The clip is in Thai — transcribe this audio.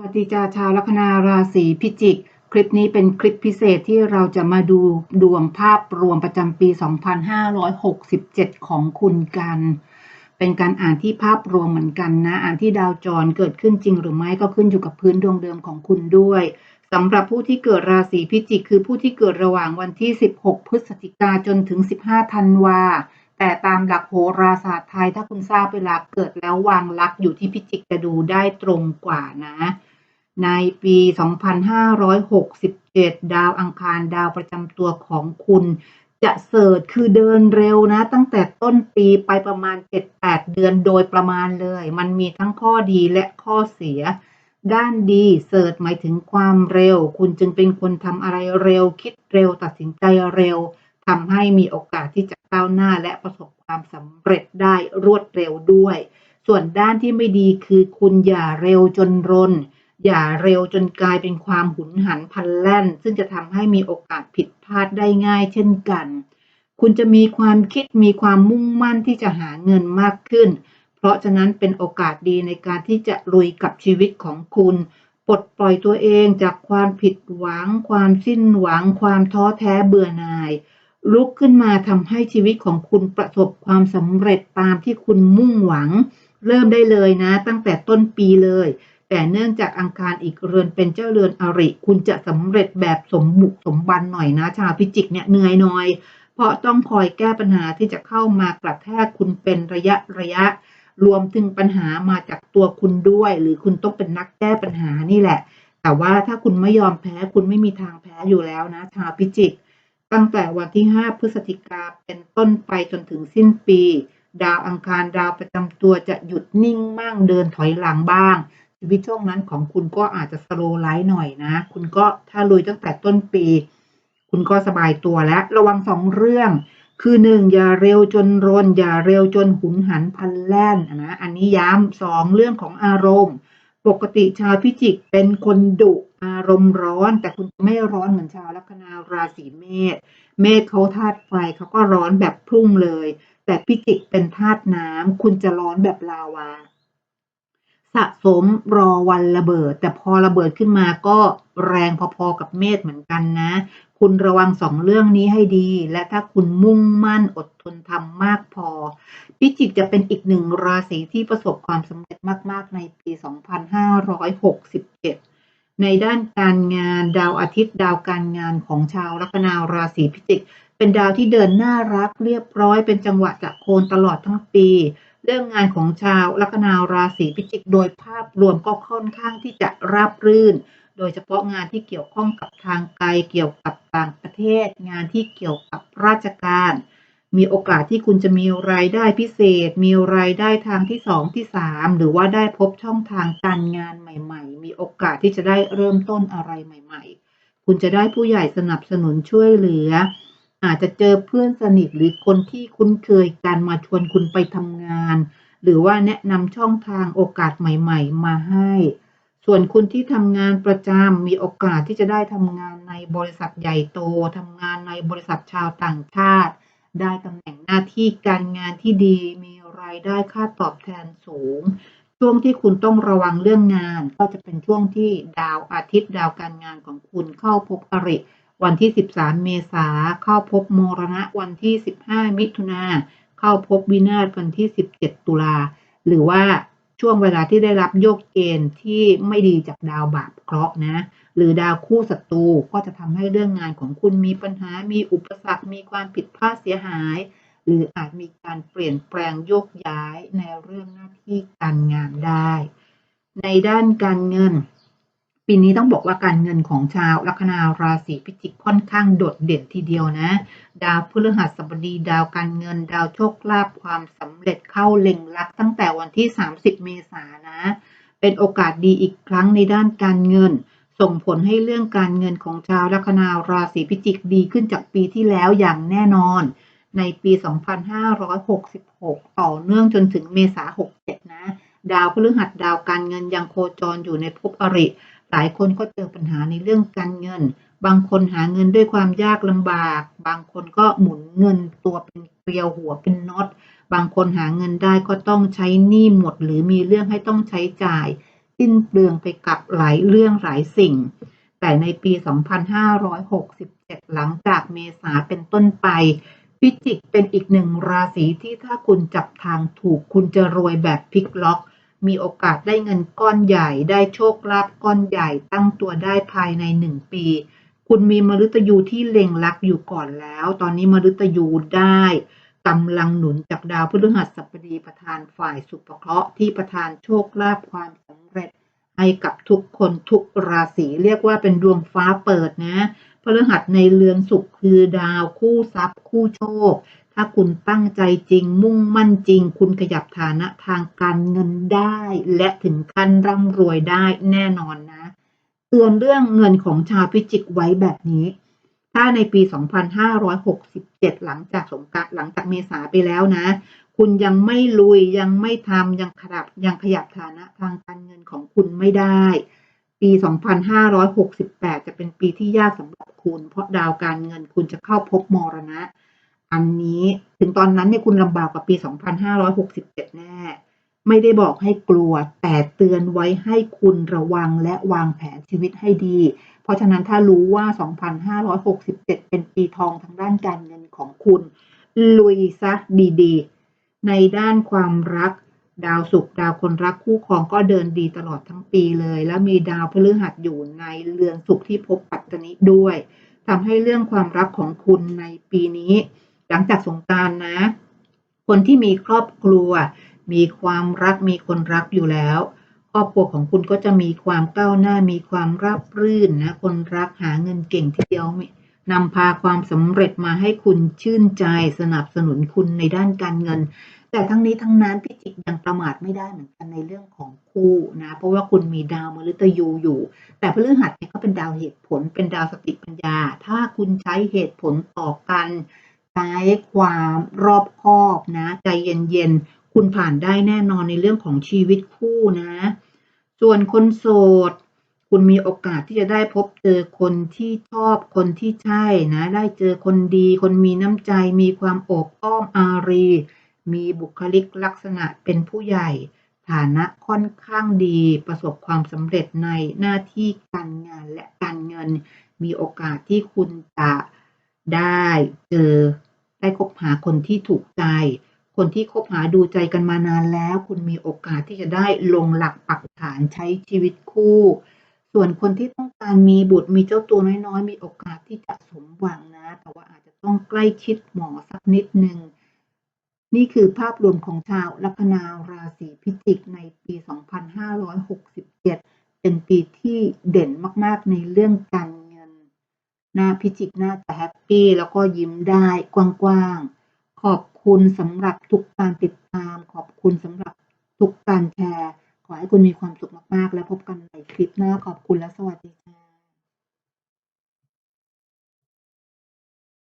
วัสดีจ้าชาวลัคนาราศีพิจิก คลิปนี้เป็นคลิปพิเศษที่เราจะมาดูดวงภาพรวมประจำปี 2567 ของคุณกัน เป็นการอ่านที่ภาพรวมเหมือนกันนะ อ่านที่ดาวจรเกิดขึ้นจริงหรือไม่ก็ขึ้นอยู่กับพื้นดวงเดิมของคุณด้วยสำหรับผู้ที่เกิดราศีพิจิก คือผู้ที่เกิดระหว่างวันที่ 16 พฤศจิกาจนถึง 15 ธันวา แต่ตามหลักโหราศาสตร์ไทย ถ้าคุณทราบเวลาเกิดแล้ววางลักอยู่ที่พิจิกจะดูได้ตรงกว่านะ ในปี 2567 ดาวอังคารดาวประจำตัวของคุณ จะเสิร์ชคือเดินเร็วนะ ตั้งแต่ต้นปีไปประมาณ 7-8 เดือนโดยประมาณเลย มันมีทั้งข้อดีและข้อเสีย ด้านดีเสิร์ชหมายถึงความเร็ว คุณจึงเป็นคนทำอะไรเร็ว คิดเร็วตัดสินใจเร็ว ทำให้มีโอกาสที่จะก้าวหน้าและประสบความสำเร็จได้รวดเร็วด้วย ส่วนด้านที่ไม่ดีคือคุณอย่าเร็วจนรน อย่าเร็วจนกลายเป็นความหุนหันพลันแล่น ซึ่งจะทำให้มีโอกาสผิดพลาดได้ง่ายเช่นกัน คุณจะมีความคิดมีความมุ่งมั่นที่จะหาเงินมากขึ้น เพราะฉะนั้นเป็นโอกาสดีในการที่จะลุยกับชีวิตของคุณปลดปล่อยตัวเองจากความผิดหวัง ความสิ้นหวัง ความท้อแท้เบื่อหน่าย ลุกขึ้นมาทำให้ชีวิตของคุณประสบความสำเร็จตามที่คุณมุ่งหวัง เริ่มได้เลยนะ ตั้งแต่ต้นปีเลย แต่เนื่องจากอังคารอีกเรือนเป็นเจ้าเรือนอริ คุณจะสำเร็จแบบสมบุกสมบันหน่อยนะ ชาวพิจิกเนี่ยเหนื่อยหน่อย เพราะต้องคอยแก้ปัญหาที่จะเข้ามากระแทกคุณเป็นระยะระยะ รวมถึงปัญหามาจากตัวคุณด้วย หรือคุณต้องเป็นนักแก้ปัญหานี่แหละ แต่ว่าถ้าคุณไม่ยอมแพ้คุณไม่มีทางแพ้อยู่แล้วนะ ชาวพิจิก ตั้งแต่วันที่ 5 พฤศจิกาเป็นต้นไปจนถึงสิ้นปี ดาวอังคารดาวประจำตัวจะหยุดนิ่งมั่งเดินถอยหลังบ้าง ชีวิตช่วงนั้นของคุณก็อาจจะสโลไลท์หน่อยนะ คุณก็ถ้าลุยตั้งแต่ต้นปี คุณก็สบายตัวแล้ว ระวังสองเรื่อง คือหนึ่งอย่าเร็วจนรน อย่าเร็วจนหุนหันพลันแล่นนะ อันนี้ย้ำสองเรื่องของอารมณ์ ปกติชาวพิจิกเป็นคนดุอารมณ์ร้อน แต่คุณไม่ร้อนเหมือนชาวลัคนาราศีเมษเมษเขาธาตุไฟเขาก็ร้อนแบบพุ่งเลย แต่พิจิกเป็นธาตุน้ำคุณจะร้อนแบบลาวา สะสมรอวันระเบิด แต่พอระเบิดขึ้นมาก็แรงพอๆกับเมษเหมือนกันนะ คุณระวังสองเรื่องนี้ให้ดี และถ้าคุณมุ่งมั่นอดทนทำมากพอ พิจิกจะเป็นอีกหนึ่งราศีที่ประสบความสำเร็จมากๆในปี 2567ในด้านการงานดาวอาทิตย์ดาวการงานของชาวลัคนาราศีพิจิก เป็นดาวที่เดินหน้ารักเรียบร้อยเป็นจังหวะจะโคนตลอดทั้งปี เรื่องงานของชาวลัคนาราศีพิจิก โดยภาพรวมก็ค่อนข้างที่จะราบรื่น โดยเฉพาะงานที่เกี่ยวข้องกับทางไกลเกี่ยวกับต่างประเทศ งานที่เกี่ยวกับราชการ มีโอกาสที่คุณจะมีรายได้พิเศษ มีรายได้ทางที่สองที่สามหรือว่าได้พบช่องทางการงานใหม่ ๆ มีโอกาสที่จะได้เริ่มต้นอะไรใหม่ ๆ คุณจะได้ผู้ใหญ่สนับสนุนช่วยเหลือ อาจจะเจอเพื่อนสนิทหรือคนที่คุ้นเคยกันมาชวนคุณไปทำงาน หรือว่าแนะนำช่องทางโอกาสใหม่ๆ มาให้ ส่วนคุณที่ทำงานประจำมีโอกาสที่จะได้ทำงานในบริษัทใหญ่โตทำงานในบริษัทชาวต่างชาติ ได้ตำแหน่งหน้าที่การงานที่ดี มีรายได้ค่าตอบแทนสูง ช่วงที่คุณต้องระวังเรื่องงาน ก็จะเป็นช่วงที่ดาวอาทิตย์ดาวการงานของคุณเข้าพบอริ วันที่ 13 เมษาเข้าพบโมรณะวันที่ 15 มิถุนาเข้าพบวินาศวันที่ 17 ตุลา หรือว่าช่วงเวลาที่ได้รับโยกเกณฑ์ที่ไม่ดีจากดาวบาปเคราะห์นะ หรือดาวคู่ศัตรูก็จะทำให้เรื่องงานของคุณมีปัญหา มีอุปสรรค มีความผิดพลาดเสียหาย หรืออาจมีการเปลี่ยนแปลงโยกย้ายในเรื่องหน้าที่การงานได้ ในด้านการเงิน ปีนี้ต้องบอกว่าการเงินของชาวลัคนาราศีพิจิกค่อนข้างโดดเด่นทีเดียวนะ ดาวพฤหัสบดี ดาวการเงิน ดาวโชคลาภความสำเร็จเข้าเล็งลักตั้งแต่วันที่ 30 เมษายนนะ เป็นโอกาสดีอีกครั้งในด้านการเงิน ส่งผลให้เรื่องการเงินของชาวลัคนาราศีพิจิกดีขึ้นจากปีที่แล้วอย่างแน่นอน ในปี 2566 ต่อเนื่องจนถึงเมษายน67 นะ ดาวพฤหัสดาวการเงินยังโคจรอยู่ในภพอริ หลายคนก็เจอปัญหาในเรื่องการเงิน บางคนหาเงินด้วยความยากลำบาก บางคนก็หมุนเงินตัวเป็นเกลียวหัวเป็นน็อต บางคนหาเงินได้ก็ต้องใช้หนี้หมด หรือมีเรื่องให้ต้องใช้จ่ายสิ้นเปลืองไปกับหลายเรื่องหลายสิ่ง แต่ในปี 2567 หลังจากเมษาเป็นต้นไปพิจิกเป็นอีกหนึ่งราศีที่ถ้าคุณจับทางถูกคุณจะรวยแบบพลิกล็อก มีโอกาสได้เงินก้อนใหญ่ ได้โชคลาภก้อนใหญ่ ตั้งตัวได้ภายในหนึ่งปี คุณมีมฤตยูที่เล็งลักอยู่ก่อนแล้ว ตอนนี้มฤตยูได้กำลังหนุนจากดาวพฤหัสบดีประธานฝ่ายสุภเคราะห์ที่ประธานโชคลาภความสำเร็จ ให้กับทุกคนทุกราศีเรียกว่าเป็นดวงฟ้าเปิดนะพฤหัสในเรือนสุขคือดาวคู่ทรัพย์คู่โชค ถ้าคุณตั้งใจจริง มุ่งมั่นจริง คุณขยับฐานะทางการเงินได้ และถึงขั้นร่ำรวยได้แน่นอนนะเตือนเรื่องเงินของชาวพิจิกไว้แบบนี้ ถ้าในปี 2567 หลังจากสงกราหลังจากเมษาไปแล้วนะ คุณยังไม่ลุยยังไม่ทำยังขยับยังขยับฐานะทางการเงินของคุณไม่ได้ ปี 2568 จะเป็นปีที่ยากสำหรับคุณ เพราะดาวการเงินคุณจะเข้าพบมรณะ อันนี้ถึงตอนนั้นเนี่ยคุณลำบากกว่าปี 2567 แน่ ไม่ได้บอกให้กลัว แต่เตือนไว้ให้คุณระวังและวางแผนชีวิตให้ดี เพราะฉะนั้นถ้ารู้ว่า 2567 เป็นปีทองทางด้านการเงินของคุณ ลุยซะดีๆ ในด้านความรักดาวศุกร์ดาวคนรักคู่ครองก็เดินดีตลอดทั้งปีเลย แล้วมีดาวพฤหัสอยู่ในเรือนสุขที่พบปัตตนิด้วยทำให้เรื่องความรักของคุณในปีนี้ หลังจากสงการนะ คนที่มีครอบครัว มีความรักมีคนรักอยู่แล้ว ครอบครัวของคุณก็จะมีความก้าวหน้ามีความราบรื่นนะ คนรักหาเงินเก่งทีเดียวนำพาความสำเร็จมาให้คุณชื่นใจสนับสนุนคุณในด้านการเงิน แต่ทั้งนี้ทั้งนั้นพิจิกยังประมาทไม่ได้เหมือนกันในเรื่องของคู่นะ เพราะว่าคุณมีดาวมฤตยูอยู่ แต่พฤหัสเนี่ยก็เป็นดาวเหตุผลเป็นดาวสติปัญญา ถ้าคุณใช้เหตุผลต่อกัน ใช้ความรอบคอบนะ ใจเย็นๆ คุณผ่านได้แน่นอนในเรื่องของชีวิตคู่นะ ส่วนคนโสด คุณมีโอกาสที่จะได้พบเจอคนที่ชอบคนที่ใช่นะ ได้เจอคนดี คนมีน้ำใจ มีความอบอ้อมอารี มีบุคลิกลักษณะเป็นผู้ใหญ่ ฐานะค่อนข้างดี ประสบความสำเร็จในหน้าที่การงานและการเงิน มีโอกาสที่คุณจะได้เจอ ได้คบหาคนที่ถูกใจ คนที่คบหาดูใจกันมานานแล้ว คุณมีโอกาสที่จะได้ลงหลักปักฐานใช้ชีวิตคู่ ส่วนคนที่ต้องการมีบุตรมีเจ้าตัวน้อยๆ มีโอกาสที่จะสมหวังนะ แต่ว่าอาจจะต้องใกล้ชิดหมอสักนิดหนึ่งนี่คือภาพรวมของชาวลัคนาราศีพิจิกในปี 2567 เป็นปีที่เด่นมากๆในเรื่องการ หน้าพิจิกน่าจะแฮปปี้แล้วก็ยิ้มได้กว้างๆ ขอบคุณสำหรับทุกการติดตาม ขอบคุณสำหรับทุกการแชร์ ขอให้คุณมีความสุขมากๆ แล้วพบกันในคลิปหน้าขอบคุณและสวัสดีค่ะ